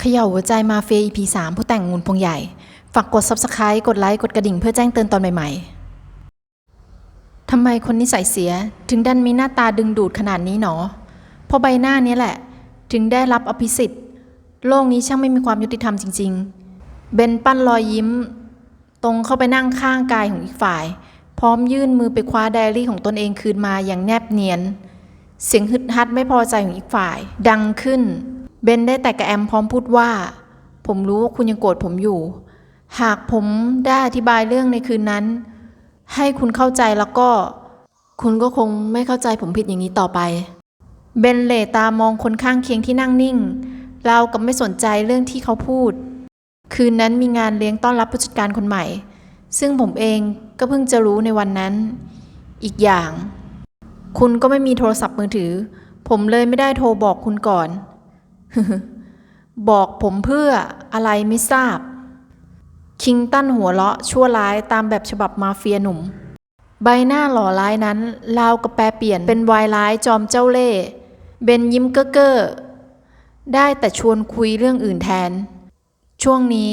เขย่าหัวใจมาเฟีย EP 3ผู้แต่งงูลพงใหญ่ ฝากกด Subscribe กดไลค์ กดกระดิ่งเพื่อแจ้งเตือนตอนใหม่ๆ ทำไมคนนิสัยเสียถึงดันมีหน้าตาดึงดูดขนาดนี้หนอ เพราะใบหน้านี้แหละ ถึงได้รับอภิสิทธิ์ โลกนี้ช่างไม่มีความยุติธรรมจริง ๆ เบนปั้นรอยยิ้ม ตรงเข้าไปนั่งข้างกายของอีกฝ่าย พร้อมยื่นมือไปคว้าไดอารี่ของตนเองคืนมาอย่างแนบเนียน เสียงฮึดฮัดไม่พอใจของอีกฝ่าย ดังขึ้น เบนได้แต่กระแอมพร้อมพูดว่า ผมรู้ว่าคุณยังโกรธผมอยู่ หากผมได้อธิบายเรื่องในคืนนั้น ให้คุณเข้าใจแล้วก็ คุณก็คงไม่เข้าใจผมผิดอย่างนี้ต่อไป เบนเหลตามองคนข้างเคียงที่นั่งนิ่งเรากับไม่สนใจเรื่องที่เขาพูด คืนนั้นมีงานเลี้ยงต้อนรับผู้จัดการคนใหม่ ซึ่งผมเองก็เพิ่งจะรู้ในวันนั้น อีกอย่าง คุณก็ไม่มีโทรศัพท์มือถือ ผมเลยไม่ได้โทรบอกคุณก่อน บอกผมเพื่ออะไรไม่ทราบ คิงตันหัวเราะชั่วร้ายตามแบบฉบับมาเฟียหนุ่ม ใบหน้าหล่อร้ายนั้นราวกับแปรเปลี่ยนเป็นวายร้ายจอมเจ้าเล่ห์เบนยิ้มเก้อเก้อได้แต่ชวนคุยเรื่องอื่นแทน ช่วงนี้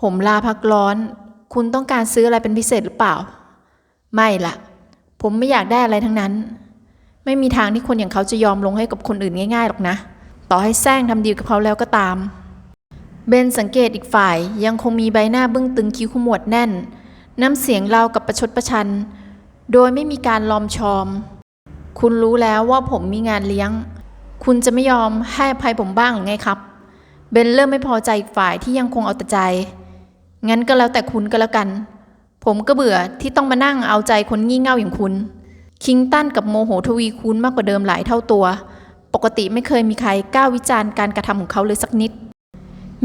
ผมลาพักร้อน คุณต้องการซื้ออะไรเป็นพิเศษหรือเปล่า ไม่ละผมไม่อยากได้อะไรทั้งนั้น ไม่มีทางที่คนอย่างเขาจะยอมลงให้กับคนอื่นง่ายๆหรอกนะ ต่อให้แซงทำดีกับเขาแล้วก็ตาม เบนสังเกตอีกฝ่ายยังคงมีใบหน้าบึ้งตึงคิ้วขมวดแน่น น้ำเสียงเรากับประชดประชัน โดยไม่มีการลอมชอม คุณรู้แล้วว่าผมมีงานเลี้ยง คุณจะไม่ยอมให้อภัยผมบ้างหรือไงครับ เบนเริ่มไม่พอใจอีกฝ่ายที่ยังคงเอาแต่ใจ งั้นก็แล้วแต่คุณก็แล้วกัน ผมก็เบื่อที่ต้องมานั่งเอาใจคนงี่เง่าอย่างคุณ คิงตันกับโมโหทวีคูณมากกว่าเดิมหลายเท่าตัว กติไม่เคยมีใครกล้าวิจารณ์การกระทำของเขาเลยสักนิด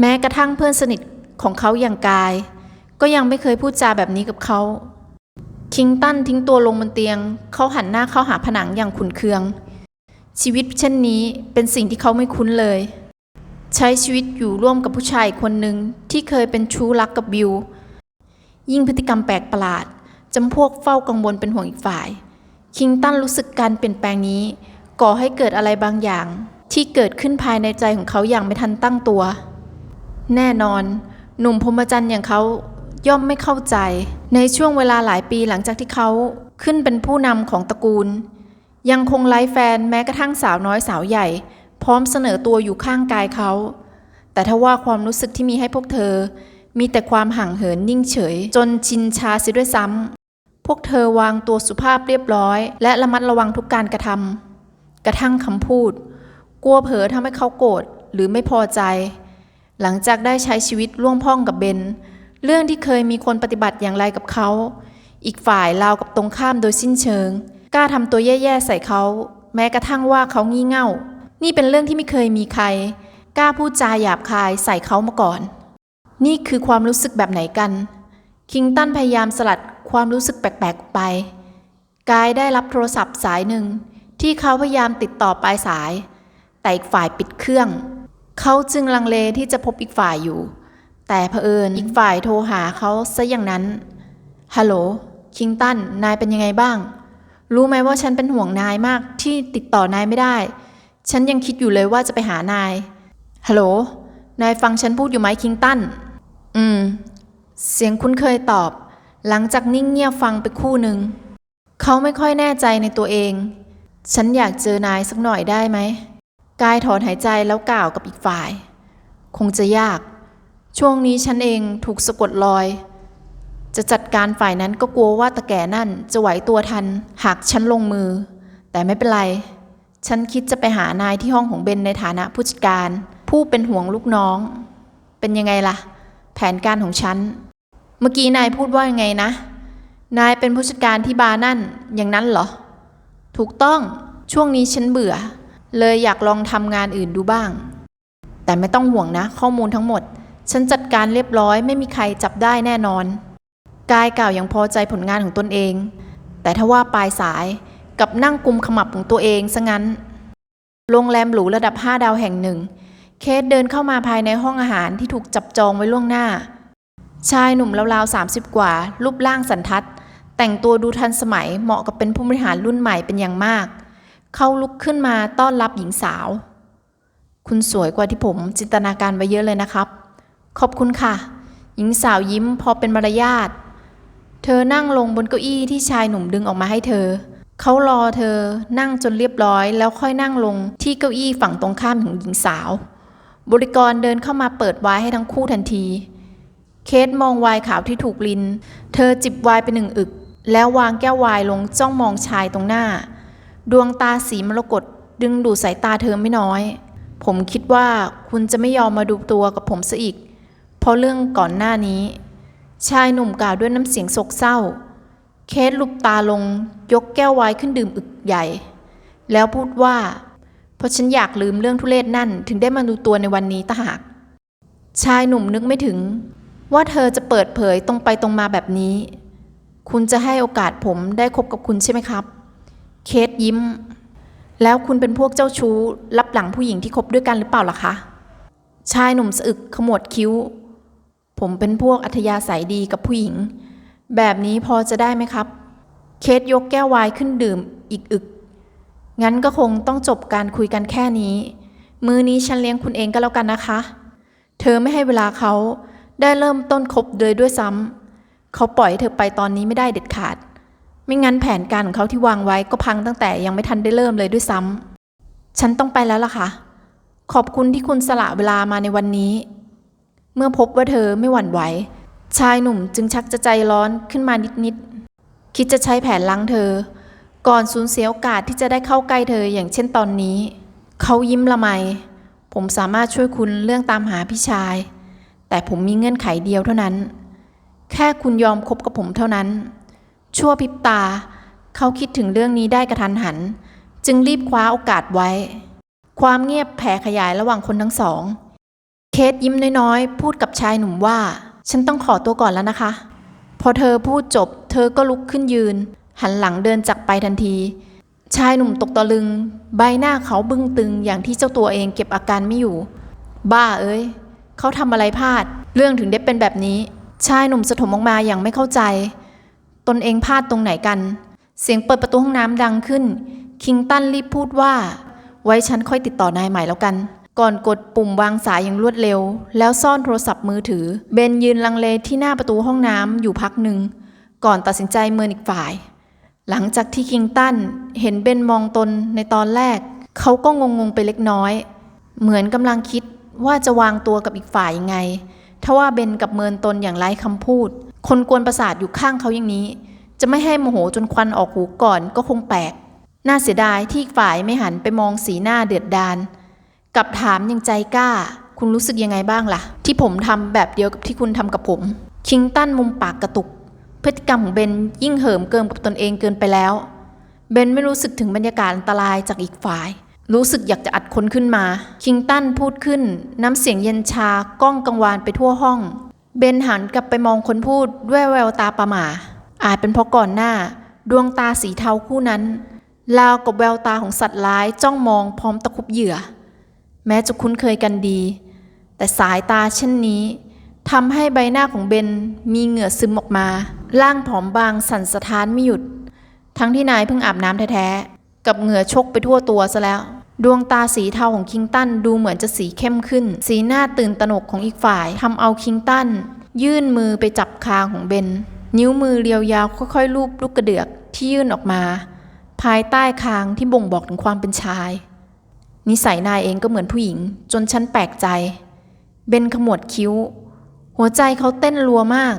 แม้กระทั่งเพื่อนสนิทของเขาอย่างกาย ก็ยังไม่เคยพูดจาแบบนี้กับเขา คิงตันทิ้งตัวลงบนเตียง เขาหันหน้าเข้าหาผนังอย่างขุนเคือง ชีวิตเช่นนี้เป็นสิ่งที่เขาไม่คุ้นเลย ใช้ชีวิตอยู่ร่วมกับผู้ชายคนหนึ่งที่เคยเป็นชู้รักกับบิว ยิ่งพฤติกรรมแปลกประหลาดจำพวกเฝ้ากังวลเป็นห่วงอีกฝ่าย คิงตันรู้สึกการเปลี่ยนแปลงนี้ ก่อให้เกิดอะไรบางอย่าง ที่เกิดขึ้นภายในใจของเขาอย่างไม่ทันตั้งตัว แน่นอน หนุ่มพรหมจรรย์อย่างเขาย่อมไม่เข้าใจ ในช่วงเวลาหลายปีหลังจากที่เขาขึ้นเป็นผู้นำของตระกูล ยังคงไร้แฟนแม้กระทั่งสาวน้อยสาวใหญ่ พร้อมเสนอตัวอยู่ข้างกายเขา แต่ถ้าว่าความรู้สึกที่มีให้พวกเธอ มีแต่ความห่างเหินนิ่งเฉย จนชินชาเสียด้วยซ้ำพวกเธอวางตัวสุภาพเรียบร้อย และระมัดระวังทุกการกระทำ กระทั่งคำพูด กลัวเผลอทำให้เขาโกรธหรือไม่พอใจ หลังจากได้ใช้ชีวิตร่วมพ้องกับเบน เรื่องที่เคยมีคนปฏิบัติอย่างไรกับเขา อีกฝ่ายราวกับตรงข้ามโดยสิ้นเชิง กล้าทำตัวแย่ๆใส่เขา แม้กระทั่งว่าเขางี่เง่า นี่เป็นเรื่องที่ไม่เคยมีใคร กล้าพูดจาหยาบคายใส่เขามาก่อน นี่คือความรู้สึกแบบไหนกัน คิงตันพยายามสลัดความรู้สึกแปลกๆไป กายได้รับโทรศัพท์สายหนึ่ง ที่เขาพยายามติดต่อปลายสาย แต่อีกฝ่ายปิดเครื่อง เขาจึงลังเลที่จะพบอีกฝ่ายอยู่ แต่เผอิญอีกฝ่ายโทรหาเขาซะอย่างนั้น ฮัลโหล คิงตัน นายเป็นยังไงบ้าง รู้ไหมว่าฉันเป็นห่วงนายมากที่ติดต่อนายไม่ได้ ฉันยังคิดอยู่เลยว่าจะไปหานาย ฮัลโหล นายฟังฉันพูดอยู่ไหมคิงตัน อืม เสียงคุ้นเคยตอบ หลังจากนิ่งเงียบฟังไปคู่หนึ่ง เขาไม่ค่อยแน่ใจในตัวเอง ฉันอยากเจอนายสักหน่อยได้ไหม กายถอนหายใจแล้วกล่าวกับอีกฝ่าย คงจะยาก ช่วงนี้ฉันเองถูกสะกดรอย จะจัดการฝ่ายนั้นก็กลัวว่าตะแก่นั่นจะไหวตัวทัน หากฉันลงมือ แต่ไม่เป็นไร ฉันคิดจะไปหานายที่ห้องของเบนในฐานะผู้จัดการ ผู้เป็นห่วงลูกน้อง เป็นยังไงล่ะ แผนการของฉัน เมื่อกี้นายพูดว่ายังไงนะ นายเป็นผู้จัดการที่บาร์นั่นอย่างนั้นเหรอ ถูกต้องช่วงนี้ฉันเบื่อ เลยอยากลองทำงานอื่นดูบ้าง แต่ไม่ต้องห่วงนะ ข้อมูลทั้งหมด ฉันจัดการเรียบร้อยไม่มีใครจับได้แน่นอน กายกล่าวอย่างพอใจผลงานของตนเอง แต่ถ้าว่าปลายสายกับนั่งกุมขมับของตัวเองซะงั้น โรงแรมหรูระดับ 5 ดาวแห่งหนึ่ง เคสเดินเข้ามาภายในห้องอาหารที่ถูกจับจองไว้ล่วงหน้า ชายหนุ่มราวๆ30 กว่า รูปร่างสันทัด แต่งตัวดูทันสมัยเหมาะกับเป็นผู้บริหารรุ่นใหม่เป็นอย่างมาก เขาลุกขึ้นมาต้อนรับหญิงสาว คุณสวยกว่าที่ผมจินตนาการไว้เยอะเลยนะครับ ขอบคุณค่ะ หญิงสาวยิ้มพอเป็นมารยาท เธอนั่งลงบนเก้าอี้ที่ชายหนุ่มดึงออกมาให้เธอ เขารอเธอนั่งจนเรียบร้อย แล้วค่อยนั่งลงที่เก้าอี้ฝั่งตรงข้ามของหญิงสาว บริกรเดินเข้ามาเปิดไวน์ให้ทั้งคู่ทันที เคสมองไวน์ขาวที่ถูกลิน เธอจิบไวน์ไปหนึ่งอึก แล้ววางแก้วไวน์ลงจ้องมองชายตรงหน้า ดวงตาสีมรกตดึงดูดสายตาเธอไม่น้อย ผมคิดว่าคุณจะไม่ยอมมาดูตัวกับผมซะอีก เพราะเรื่องก่อนหน้านี้ ชายหนุ่มกล่าวด้วยน้ำเสียงโศกเศร้า เคสลุบตาลงยกแก้วไวน์ขึ้นดื่มอึกใหญ่ แล้วพูดว่า เพราะฉันอยากลืมเรื่องทุเรศนั่นถึงได้มาดูตัวในวันนี้ตะหาก ชายหนุ่มนึกไม่ถึง ว่าเธอจะเปิดเผยตรงไปตรงมาแบบนี้ คุณจะให้โอกาสผมได้คบกับคุณใช่ไหมครับ เคสยิ้ม แล้วคุณเป็นพวกเจ้าชู้รับหลังผู้หญิงที่คบด้วยกันหรือเปล่าล่ะคะ ชายหนุ่มสะอึกขมวดคิ้ว ผมเป็นพวกอัธยาศัยดีกับผู้หญิง แบบนี้พอจะได้ไหมครับ เคสยกแก้วไวน์ขึ้นดื่มอีกอึก งั้นก็คงต้องจบการคุยกันแค่นี้ มือนี้ฉันเลี้ยงคุณเองก็แล้วกันนะคะ เธอไม่ให้เวลาเขาได้เริ่มต้นคบเลยด้วยซ้ำ เขาปล่อยเธอไปตอนนี้ไม่ได้เด็ดขาด ไม่งั้นแผนการของเขาที่วางไว้ก็พังตั้งแต่ยังไม่ทันได้เริ่มเลยด้วยซ้ำ ฉันต้องไปแล้วล่ะค่ะ ขอบคุณที่คุณสละเวลามาในวันนี้ เมื่อพบว่าเธอไม่หวั่นไหว ชายหนุ่มจึงชักจะใจร้อนขึ้นมานิดๆ คิดจะใช้แผนล้างเธอ ก่อนสูญเสียโอกาสที่จะได้เข้าใกล้เธออย่างเช่นตอนนี้ เขายิ้มละไม ผมสามารถช่วยคุณเรื่องตามหาพี่ชาย แต่ผมมีเงื่อนไขเดียวเท่านั้น แค่คุณยอมคบกับผมเท่านั้น ชั่วพริบตา เขาคิดถึงเรื่องนี้ได้กระทันหัน จึงรีบคว้าโอกาสไว้ ความเงียบแผ่ขยายระหว่างคนทั้งสอง เคสยิ้มน้อยๆ พูดกับชายหนุ่มว่า ฉันต้องขอตัวก่อนแล้วนะคะ พอเธอพูดจบ เธอก็ลุกขึ้นยืน หันหลังเดินจากไปทันที ชายหนุ่มตกตะลึง ใบหน้าเขาบึ้งตึงอย่างที่เจ้าตัวเองเก็บอาการไม่อยู่ บ้าเอ้ย เขาทำอะไรพลาด เรื่องถึงได้เป็นแบบนี้ ชายหนุ่มสะถมออกมาอย่างไม่เข้าใจ ตนเองพลาดตรงไหนกัน เสียงเปิดประตูห้องน้ำดังขึ้น คิงตันรีบพูดว่า ไว้ฉันค่อยติดต่อนายใหม่แล้วกัน ก่อนกดปุ่มวางสายอย่างรวดเร็ว แล้วซ่อนโทรศัพท์มือถือ เบนยืนลังเลที่หน้าประตูห้องน้ำอยู่พักหนึ่ง ก่อนตัดสินใจเมินอีกฝ่าย หลังจากที่คิงตันเห็นเบนมองตนในตอนแรก เขาก็งงๆไปเล็กน้อย เหมือนกำลังคิดว่าจะวางตัวกับอีกฝ่ายยังไง ทว่าเบนกับเมินตนอย่างไร้คำพูด คนกวนประสาทอยู่ข้างเขาอย่างนี้ จะไม่ให้โมโหจนควันออกหูก่อนก็คงแปลก น่าเสียดายที่ฝ่ายไม่หันไปมองสีหน้าเดือดดาลกับถามย่งใจกล้า คุณรู้สึกยังไงบ้างล่ะ ที่ผมทำแบบเดียวกับที่คุณทำกับผม คิงตันมุมปากกระตุก พฤติกรรมของเบนยิ่งเหิมเกินกับตนเองเกินไปแล้ว เบนไม่รู้สึกถึงบรรยากาศอันตรายจากอีกฝ่าย รู้สึกอยากจะอัดคนขึ้นมา คิงตันพูดขึ้น น้ำเสียงเย็นชาก้องกังวานไปทั่วห้อง เบนหันกลับไปมองคนพูดด้วยแววตาประหม่า อาจเป็นเพราะก่อนหน้า ดวงตาสีเทาคู่นั้นราวกับแววตาของสัตว์ร้ายจ้องมองพร้อมตะคุบเหยื่อ แม้จะคุ้นเคยกันดี แต่สายตาเช่นนี้ทำให้ใบหน้าของเบนมีเหงื่อซึมออกมา ร่างผอมบางสั่นสะท้านไม่หยุด ทั้งที่นายเพิ่งอาบน้ำแท้ๆ กับเหงื่อชกไปทั่วตัวซะแล้ว ดวงตาสีเทาของคิงตันดูเหมือนจะสีเข้มขึ้น สีหน้าตื่นตระหนกของอีกฝ่ายทำเอาคิงตันยื่นมือไปจับคางของเบน นิ้วมือเรียวยาวค่อยๆลูบลูกกระเดือกที่ยื่นออกมา ภายใต้คางที่บ่งบอกถึงความเป็นชาย นิสัยนายเองก็เหมือนผู้หญิง จนฉันแปลกใจ เบนขมวดคิ้ว หัวใจเขาเต้นรัวมาก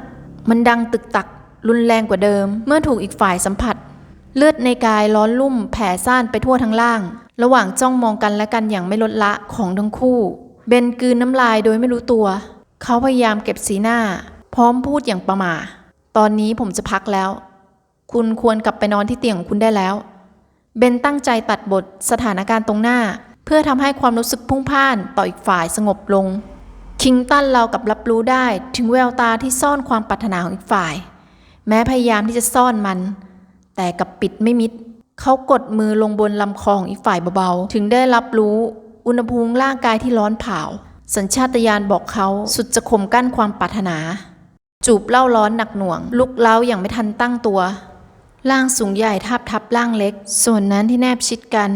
มันดังตึกตัก รุนแรงกว่าเดิม เมื่อถูกอีกฝ่ายสัมผัส เลือดในกายร้อนลุ่มแผ่ซ่านไปทั่วทั้งล่าง ระหว่างจ้องมองกันและกันอย่างไม่ลดละของทั้งคู่ เบนกืนน้ำลายโดยไม่รู้ตัว เขาพยายามเก็บสีหน้า พร้อมพูดอย่างประหม่าตอนนี้ผมจะพักแล้ว คุณควรกลับไปนอนที่เตียงของคุณได้แล้ว เบนตั้งใจตัดบทสถานการณ์ตรงหน้า เพื่อทำให้ความรู้สึกพุ่งพ่านต่ออีกฝ่ายสงบลง คิงตันเรากับรับรู้ได้ถึงแววตาที่ซ่อนความปรารถนาของอีกฝ่าย แม้พยายามที่จะซ่อนมัน แต่กับปิดไม่มิด เขากดมือลงบนลำคอของอีกฝ่ายเบาๆ ถึงได้รับรู้อุณหภูมิร่างกายที่ร้อนเผา สัญชาตญาณบอกเขาสุดจะข่มกั้นความปรารถนา จูบเล่าร้อนหนักหน่วง ลุกเล้าอย่างไม่ทันตั้งตัว ร่างสูงใหญ่ทับทับร่างเล็ก ส่วนนั้นที่แนบชิดกัน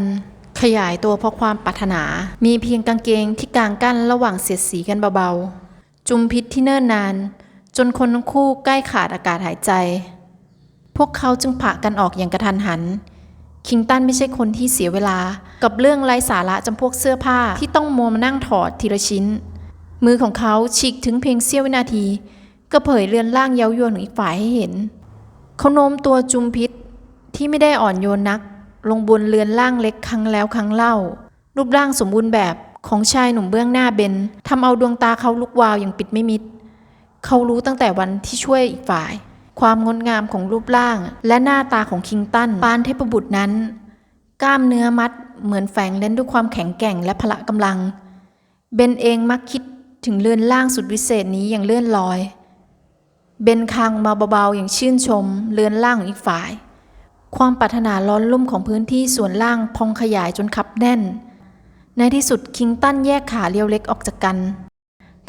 ขยายตัวเพราะความปรารถนา มีเพียงกางเกงที่กางกั้นระหว่างเสียดสีกันเบาๆ จุมพิษที่เนิ่นนาน จนคนทั้งคู่ใกล้ขาดอากาศหายใจ พวกเขาจึงผละกันออกอย่างกระทันหัน คิงตันไม่ใช่คนที่เสียเวลา กับเรื่องไร้สาระจำพวกเสื้อผ้าที่ต้องมัวมานั่งถอดทีละชิ้น มือของเขาฉีกถึงเพียงเสี้ยววินาที ก็เผยเรือนร่างเย้ายวนของอีกฝ่ายให้เห็น เขาโน้มตัวจุมพิษที่ไม่ได้อ่อนโยนนัก ลงบนเรือนร่างเล็กครั้งแล้วครั้งเล่า รูปร่างสมบูรณ์แบบของชายหนุ่มเบื้องหน้าเบนทำเอาดวงตาเขาลุกวาวอย่างปิดไม่มิด เขารู้ตั้งแต่วันที่ช่วยอีกฝ่าย ความงดงามของรูปร่าง และหน้าตาของคิงตันปานเทพบุตรนั้น กล้ามเนื้อมัดเหมือนแฝงเล่นด้วยความแข็งแกร่งและพละกำลัง เบนเองมักคิดถึงเรือนร่างสุดวิเศษนี้อย่างเลื่อนลอย เบนคางมาเบาๆอย่างชื่นชมเรือนร่างของอีกฝ่าย ความปรารถนาล้อนลุ่มของพื้นที่ส่วนล่างพองขยายจนคับแน่น ในที่สุดคิงตันแยกขาเรียวเล็กออกจากกัน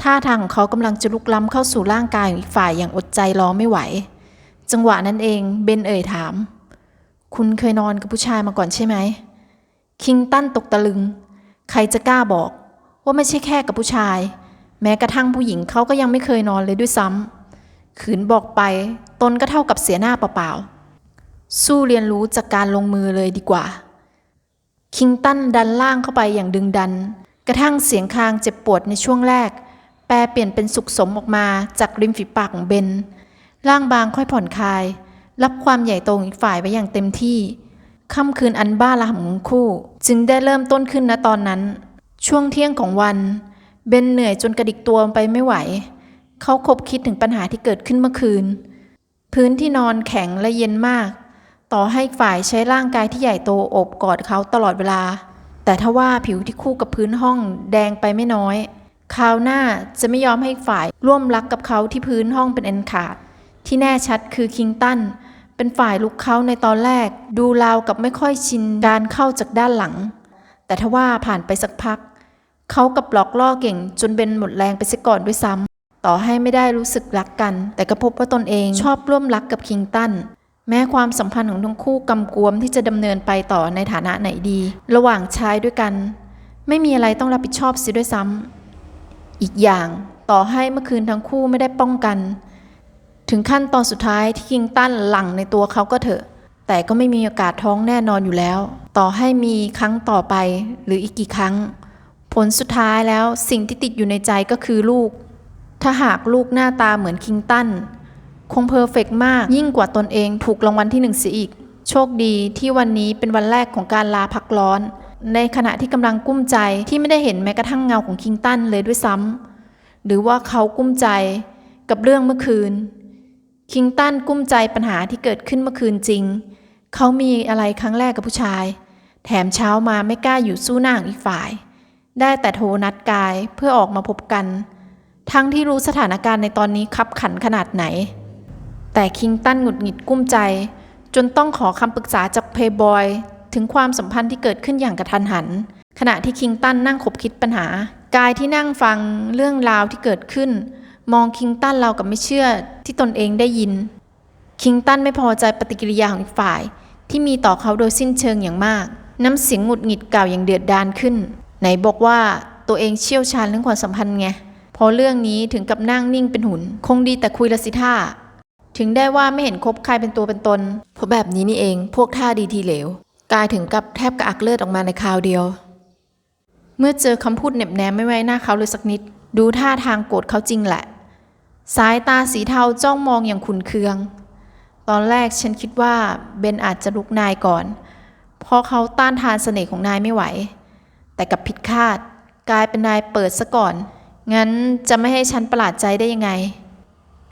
ท่าทางของเขากำลังจะลุกล้ำเข้าสู่ร่างกายของอีกฝ่ายอย่างอดใจรอไม่ไหว จังหวะนั้นเองเบนเอ่ยถาม คุณเคยนอนกับผู้ชายมาก่อนใช่ไหม คิงตันตกตะลึง ใครจะกล้าบอก ว่าไม่ใช่แค่กับผู้ชาย แม้กระทั่งผู้หญิงเขาก็ยังไม่เคยนอนเลยด้วยซ้ำขืนบอกไป ตนก็เท่ากับเสียหน้าเปล่าๆ สู้เรียนรู้จากการลงมือเลยดีกว่า คิงตันดันล่างเข้าไปอย่างดึงดัน กระทั่งเสียงคางเจ็บปวดในช่วงแรก แปลเปลี่ยนเป็นสุขสมออกมาจากริมฝีปากของเบน ร่างบางค่อยผ่อนคลาย รับความใหญ่โตของอีกฝ่ายไว้อย่างเต็มที่ ค่ำคืนอันบ้าระห่ำของคู่ จึงได้เริ่มต้นขึ้นณตอนนั้น ช่วงเที่ยงของวัน เบนเหนื่อยจนกระดิกตัวไปไม่ไหว เขาคบคิดถึงปัญหาที่เกิดขึ้นเมื่อคืน พื้นที่นอนแข็งและเย็นมาก ต่อให้ฝ่ายใช้ร่างกายที่ใหญ่โตโอบกอดเขาตลอดเวลา แต่ถ้าว่าผิวที่คู่กับพื้นห้องแดงไปไม่น้อยคราวหน้าจะไม่ยอมให้ฝ่ายร่วมรักกับเขาที่พื้นห้องเป็นเอ็นขาด ที่แน่ชัดคือคิงตันเป็นฝ่ายลุกเขาในตอนแรก ดูราวกับไม่ค่อยชินการเข้าจากด้านหลัง แต่ถ้าว่าผ่านไปสักพัก เขากับหลอกล่อเก่งจนเป็นหมดแรงไปเสียก่อนด้วยซ้ำต่อให้ไม่ได้รู้สึกรักกัน แต่ก็พบว่าตนเองชอบร่วมรักกับคิงตันแม้ความสัมพันธ์ของทั้งคู่กำกวมที่จะดำเนินไปต่อในฐานะไหนดี ระหว่างชายด้วยกัน ไม่มีอะไรต้องรับผิดชอบเสิด้วยซ้ำอีกอย่างต่อให้เมื่อคืนทั้งคู่ไม่ได้ป้องกัน ถึงขั้นตอนสุดท้ายที่คิงตันหลังในตัวเขาก็เถอะ แต่ก็ไม่มีโอกาสท้องแน่นอนอยู่แล้ว ต่อให้มีครั้งต่อไปหรืออีกกี่ครั้ง ผลสุดท้ายแล้วสิ่งที่ติดอยู่ในใจก็คือลูก ถ้าหากลูกหน้าตาเหมือนคิงตันคงเพอร์เฟกต์มากยิ่งกว่าตนเองถูกรางวัลที่หนึ่งเสียอีก โชคดีที่วันนี้เป็นวันแรกของการลาพักร้อน ในขณะที่กำลังกุ้มใจที่ไม่ได้เห็นแม้กระทั่งเงาของคิงตันเลยด้วยซ้ำหรือว่าเขากุ้มใจกับเรื่องเมื่อคืน คิงตันกุ้มใจปัญหาที่เกิดขึ้นเมื่อคืนจริง เขามีอะไรครั้งแรกกับผู้ชาย แถมเช้ามาไม่กล้าอยู่สู้หน้าองอีกฝ่าย ได้แต่โทรนัดกายเพื่อออกมาพบกัน ทั้งที่รู้สถานการณ์ในตอนนี้คับขันขนาดไหน แต่คิงตันหงุดหงิดกุ้มใจ จนต้องขอคำปรึกษาจากเพย์บอยถึงความสัมพันธ์ที่เกิดขึ้นอย่างกระทันหัน ขณะที่คิงตันนั่งคบคิดปัญหา กายที่นั่งฟังเรื่องราวที่เกิดขึ้น มองคิงตันเรากับไม่เชื่อที่ตนเองได้ยิน คิงตันไม่พอใจปฏิกิริยาของอีกฝ่าย ที่มีต่อเขาโดยสิ้นเชิงอย่างมาก น้ำเสียงหงุดหงิดกล่าวอย่างเดือดดาลขึ้น ไหนบอกว่าตัวเองเชี่ยวชาญเรื่องความสัมพันธ์ไงพอเรื่องนี้ถึงกับนั่งนิ่งเป็นหุ่นคงดีแต่คุยละสิท่า ถึงได้ว่าไม่เห็นคบใครเป็นตัวเป็นตนเพราะแบบนี้นี่เองพวกท่าดีทีเหลว กายถึงกับแทบกระอักเลือดออกมาในคราวเดียว เมื่อเจอคำพูดเหน็บแนมไม่ไว้หน้าเขาเลยสักนิด ดูท่าทางโกรธเขาจริงแหละ สายตาสีเทาจ้องมองอย่างขุนเคือง ตอนแรกฉันคิดว่าเบนอาจจะลุกนายก่อน เพราะเขาต้านทานเสน่ห์ของนายไม่ไหว แต่กับผิดคาดกลายเป็นนายเปิดซะก่อน งั้นจะไม่ให้ฉันประหลาดใจได้ยังไง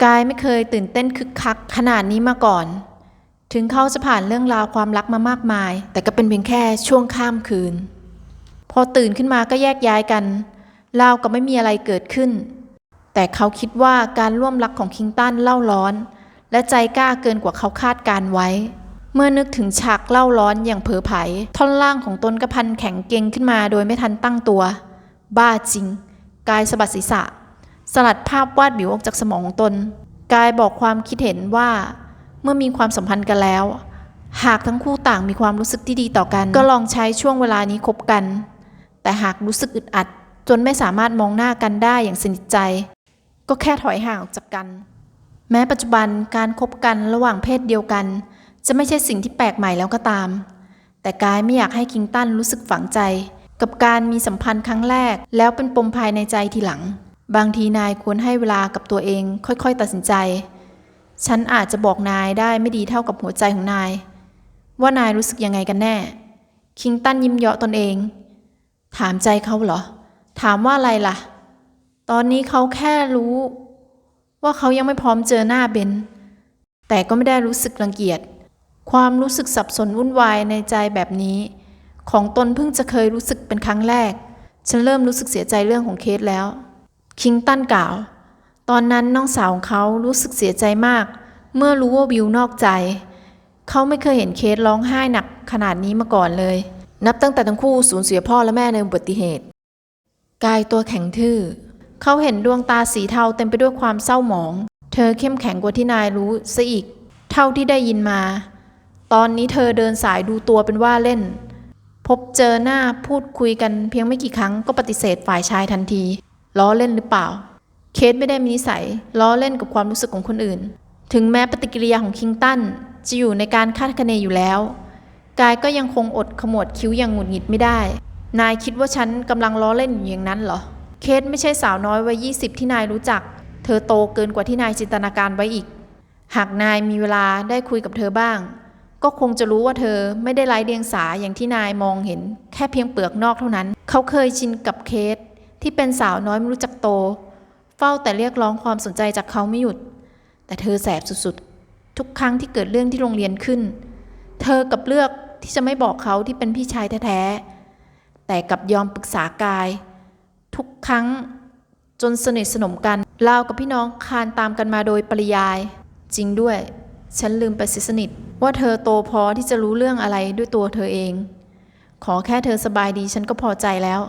กายไม่เคยตื่นเต้นคึกคักขนาดนี้มาก่อน ถึงเขาจะผ่านเรื่องราวความรักมามากมาย แต่ก็เป็นเพียงแค่ช่วงข้ามคืน พอตื่นขึ้นมาก็แยกย้ายกันราวกับไม่มีอะไรเกิดขึ้น แต่เขาคิดว่าการร่วมรักของคิงตันเล่าร้อน และใจกล้าเกินกว่าเขาคาดการไว้ เมื่อนึกถึงฉากเล่าร้อนอย่างเผลอไผท่อนล่างของตนกระพันแข็งเกร็งขึ้นมาโดยไม่ทันตั้งตัว บ้าจริง กายสะบัดศีรษะ สลัดภาพวาดบิวออกจากสมองของตน กายบอกความคิดเห็นว่า เมื่อมีความสัมพันธ์กันแล้ว หากทั้งคู่ต่างมีความรู้สึกที่ดีต่อกัน ก็ลองใช้ช่วงเวลานี้คบกัน แต่หากรู้สึกอึดอัดจนไม่สามารถมองหน้ากันได้อย่างสนิทใจ ก็แค่ถอยห่างออกจากกัน แม้ปัจจุบันการคบกันระหว่างเพศเดียวกัน จะไม่ใช่สิ่งที่แปลกใหม่แล้วก็ตาม แต่กายไม่อยากให้คิงตันรู้สึกฝังใจ กับการมีสัมพันธ์ครั้งแรก แล้วเป็นปมภายในใจทีหลัง บางทีนายควรให้เวลากับตัวเอง ค่อยๆ ตัดสินใจ ฉันอาจจะบอกนายได้ไม่ดีเท่ากับหัวใจของนาย ว่านายรู้สึกยังไงกันแน่ คิงตันยิ้มเยาะตนเอง ถามใจเขาเหรอ ถามว่าอะไรล่ะ ตอนนี้เขาแค่รู้ ว่าเขายังไม่พร้อมเจอหน้าเบน แต่ก็ไม่ได้รู้สึกรังเกียจ ความรู้สึกสับสนวุ่นวายในใจแบบนี้ ของตนเพิ่งจะเคยรู้สึกเป็นครั้งแรก ฉันเริ่มรู้สึกเสียใจเรื่องของเคสแล้ว คิงตันกล่าว ตอนนั้นน้องสาวของเขารู้สึกเสียใจมาก เมื่อรู้ว่าวิวนอกใจ เขาไม่เคยเห็นเคสร้องไห้หนักขนาดนี้มาก่อนเลย นับตั้งแต่ทั้งคู่สูญเสียพ่อและแม่ในอุบัติเหตุ กายตัวแข็งทื่อ เขาเห็นดวงตาสีเทาเต็มไปด้วยความเศร้าหมอง เธอเข้มแข็งกว่าที่นายรู้ซะอีก เท่าที่ได้ยินมา ตอนนี้เธอเดินสายดูตัวเป็นว่าเล่น พบเจอหน้าพูดคุยกันเพียงไม่กี่ครั้งก็ปฏิเสธฝ่ายชายทันที ล้อเล่นหรือเปล่า เคสไม่ได้มีนิสัยล้อเล่นกับความรู้สึกของคนอื่น ถึงแม้ปฏิกิริยาของคิงตันจะอยู่ในการคาดคะเนอยู่แล้ว กายก็ยังคงอดขมวดคิ้วอย่างหงุดหงิดไม่ได้ นายคิดว่าฉันกำลังล้อเล่นอยู่อย่างนั้นเหรอ เคสไม่ใช่สาวน้อยวัย20 ที่นายรู้จัก เธอโตเกินกว่าที่นายจินตนาการไว้อีก หากนายมีเวลาได้คุยกับเธอบ้าง ก็คงจะรู้ว่าเธอไม่ได้ไร้เดียงสาอย่างที่นายมองเห็น แค่เพียงเปลือกนอกเท่านั้น เขาเคยชินกับเคสที่เป็นสาวน้อยไม่รู้จักโต เฝ้าแต่เรียกร้องความสนใจจากเขาไม่หยุด แต่เธอแสบสุดๆ ทุกครั้งที่เกิดเรื่องที่โรงเรียนขึ้น เธอกับเลือกที่จะไม่บอกเขาที่เป็นพี่ชายแท้ๆแต่กับยอมปรึกษากาย ทุกครั้งจนสนิทสนมกันราวกับพี่น้องคานตามกันมาโดยปริยาย จริงด้วย ฉันลืมไปสียสนิท ว่าเธอโตพอที่จะรู้เรื่องอะไรด้วยตัวเธอเอง ขอแค่เธอสบายดีฉันก็พอใจแล้ว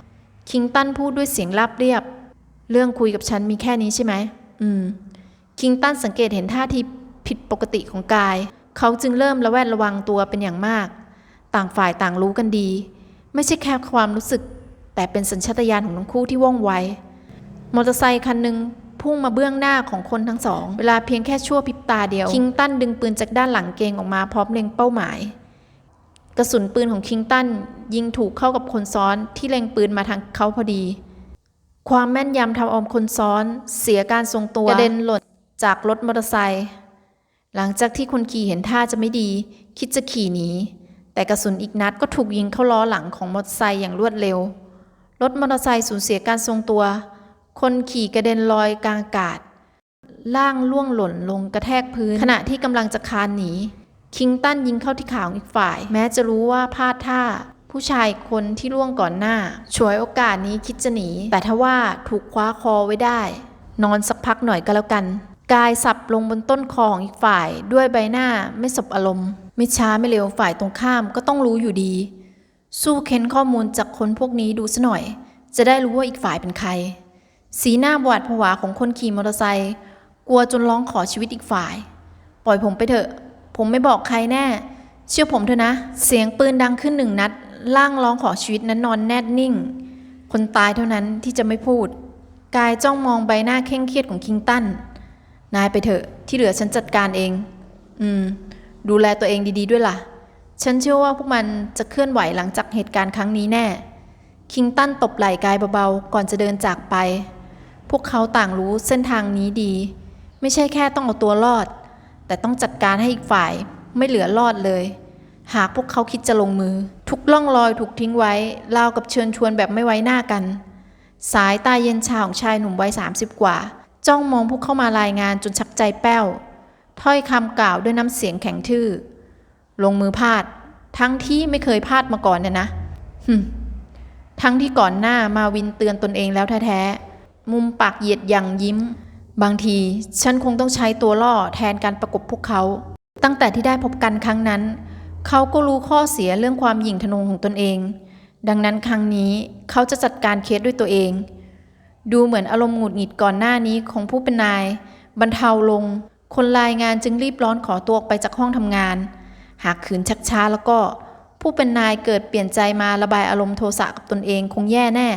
คิงตันพูดด้วยเสียงราบเรียบ เรื่องคุยกับฉันมีแค่นี้ใช่ไหม อืม คิงตันสังเกตเห็นท่าทีผิดปกติของกาย เขาจึงเริ่มระแวดระวังตัวเป็นอย่างมาก ต่างฝ่ายต่างรู้กันดี ไม่ใช่แค่ความรู้สึก แต่เป็นสัญชาตญาณของทั้งคู่ที่ว่องไว มอเตอร์ไซค์คันหนึ่งพุ่งมาเบื้องหน้าของคนทั้งสอง เวลาเพียงแค่ชั่วพริบตาเดียว คิงตันดึงปืนจากด้านหลังเกงออกมาพร้อมเล็งเป้าหมาย กระสุนปืนของคิงตันยิงถูกเข้ากับคนซ้อนที่เล็งปืนมาทางเขาพอดี ความแม่นยำทำเอาคนซ้อน เสียการทรงตัวกระเด็นหล่นจากรถมอเตอร์ไซค์หลังจากที่คนขี่เห็นท่าจะไม่ดี คิดจะขี่หนีแต่กระสุนอีกนัดก็ถูกยิงเข้าล้อหลังของมอเตอร์ไซค์อย่างรวดเร็ว รถมอเตอร์ไซค์สูญเสียการทรงตัว คนขี่กระเด็นลอยกลางอากาศล่างล่วงหล่นลงกระแทกพื้น ขณะที่กำลังจะคานหนี คิงตันยิงเข้าที่ขาของอีกฝ่าย แม้จะรู้ว่าพลาดท่า ผู้ชายคนที่ล่วงก่อนหน้าฉวยโอกาสนี้คิดจะหนี แต่ถ้าว่าถูกคว้าคอไว้ได้ นอนสักพักหน่อยก็แล้วกัน กายสับลงบนต้นคอของอีกฝ่าย ด้วยใบหน้าไม่สบอารมณ์ ไม่ช้าไม่เร็วฝ่ายตรงข้ามก็ต้องรู้อยู่ดี สู้เค้นข้อมูลจากคนพวกนี้ดูซะหน่อย จะได้รู้ว่าอีกฝ่ายเป็นใคร สีหน้าหวาดผวาของคนขี่มอเตอร์ไซค์กลัวจนร้องขอชีวิตอีกฝ่าย ปล่อยผมไปเถอะ ผมไม่บอกใครแน่ เชื่อผมเถอะนะ เสียงปืนดังขึ้นหนึ่งนัดล่างร้องขอชีวิตนั้นนอนแน่นิ่ง คนตายเท่านั้นที่จะไม่พูด กายจ้องมองใบหน้าเคร่งเครียดของคิงตัน นายไปเถอะที่เหลือฉันจัดการเอง อืม ดูแลตัวเองดี ๆด้วยล่ะ ฉันเชื่อว่าพวกมันจะเคลื่อนไหวหลังจากเหตุการณ์ครั้งนี้แน่ คิงตันตบไหล่กายเบาๆ ก่อนจะเดินจากไป พวกเขาต่างรู้เส้นทางนี้ดี ไม่ใช่แค่ต้องเอาตัวรอด แต่ต้องจัดการให้อีกฝ่ายไม่เหลือรอดเลย หากพวกเขาคิดจะลงมือ ทุกล่องรอยถูกทิ้งไว้ราวกับเชิญชวนแบบไม่ไว้หน้ากัน สายตาเย็นชาของชายหนุ่มวัย30 กว่า จ้องมองพวกเข้ามารายงานจนชักใจแป้วถ้อยคำกล่าวด้วยน้ำเสียงแข็งทื่อ ลงมือพาด ทั้งที่ไม่เคยพาดมาก่อนเนี่ยนะทั้งที่ก่อนหน้ามาวินเตือนตนเองแล้วแท้ๆ มุมปากเหยียดอย่างยิ้ม บางทีฉันคงต้องใช้ตัวล่อแทนการประกบพวกเขา ตั้งแต่ที่ได้พบกันครั้งนั้น เขาก็รู้ข้อเสียเรื่องความหยิ่งทะนงของตนเอง ดังนั้นครั้งนี้เขาจะจัดการเคสด้วยตัวเอง ดูเหมือนอารมณ์หงุดหงิดก่อนหน้านี้ของผู้เป็นนาย บรรเทาลง คนรายงานจึงรีบร้อนขอตัวออกไปจากห้องทำงาน หากขืนชักช้าแล้วก็ ผู้เป็นนายเกิดเปลี่ยนใจมาระบายอารมณ์โทสะกับตนเองคงแย่แน่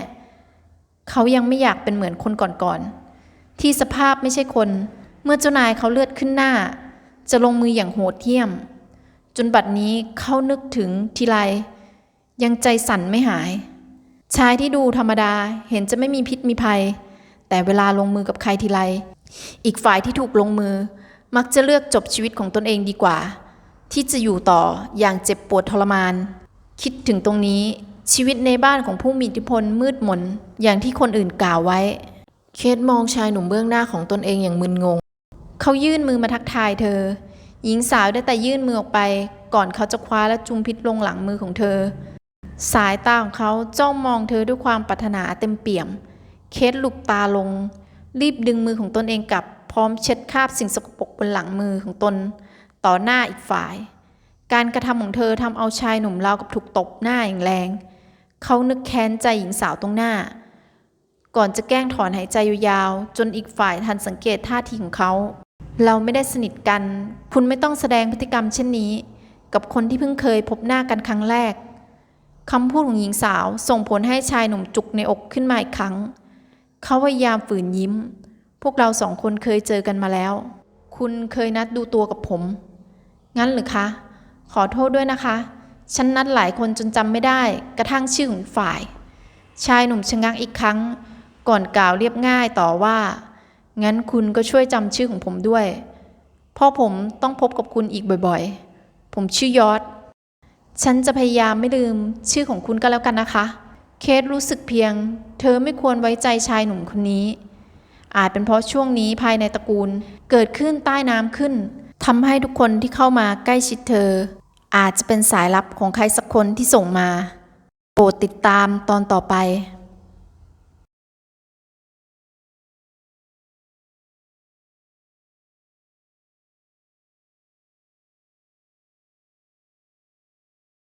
เขายังไม่อยากเป็นเหมือนคนก่อนๆ ที่สภาพไม่ใช่คน เมื่อเจ้านายเขาเลือดขึ้นหน้า จะลงมืออย่างโหดเหี้ยม จนบัดนี้เขานึกถึงทีไรยังใจสั่นไม่หาย ชายที่ดูธรรมดาเห็นจะไม่มีพิษมีภัย แต่เวลาลงมือกับใครทีไร อีกฝ่ายที่ถูกลงมือ มักจะเลือกจบชีวิตของตนเองดีกว่า ที่จะอยู่ต่ออย่างเจ็บปวดทรมาน คิดถึงตรงนี้ชีวิตในบ้านของผู้มีอิทธิพลมืดมนอย่างที่คนอื่นกล่าวไว้ เคสมองชายหนุ่มเบื้องหน้าของตนเองอย่างมึนงง เขายื่นมือมาทักทายเธอ หญิงสาวได้แต่ยื่นมือออกไป ก่อนเขาจะคว้าและจุมพิษลงหลังมือของเธอ สายตาของเขาจ้องมองเธอด้วยความปรารถนาเต็มเปี่ยม เคสหลุบตาลง รีบดึงมือของตนเองกลับพร้อมเช็ดคราบสิ่งสกปรกบนหลังมือของตน ต่อหน้าอีกฝ่าย การกระทำของเธอทำเอาชายหนุ่มเรากับถูกตบหน้าอย่างแรง เขานึกแค้นใจหญิงสาวตรงหน้า ก่อนจะแกล้งถอนหายใจยาวๆจนอีกฝ่ายทันสังเกตท่าทีของเขา เราไม่ได้สนิทกัน คุณไม่ต้องแสดงพฤติกรรมเช่นนี้ กับคนที่เพิ่งเคยพบหน้ากันครั้งแรกคำพูดของหญิงสาวส่งผลให้ชายหนุ่มจุกในอกขึ้นมาอีกครั้ง เขาพยายามฝืนยิ้ม พวกเราสองคนเคยเจอกันมาแล้ว คุณเคยนัดดูตัวกับผม งั้นหรือคะ ขอโทษด้วยนะคะ ฉันนัดหลายคนจนจำไม่ได้ กระทั่งชื่อของฝ่าย ชายหนุ่มชะงักอีกครั้ง ก่อนกล่าวเรียบง่ายต่อว่า งั้นคุณก็ช่วยจำชื่อของผมด้วยเพ่อผมต้องพบกับคุณอีกบ่อยๆ ผมชื่อยอด ฉันจะพยายามไม่ลืมชื่อของคุณก็แล้วกันนะคะ เคสรู้สึกเพียง เธอไม่ควรไว้ใจชายหนุ่มคนนี้อาจเป็นเพราะช่วงนี้ภายในตระกูลเกิดขึ้นใต้น้ำขึ้น ทำให้ทุกคนที่เข้ามาใกล้ชิดเธอ อาจจะเป็นสายลับของใครสักคนที่ส่งมา โปรดติดตามตอนต่อไป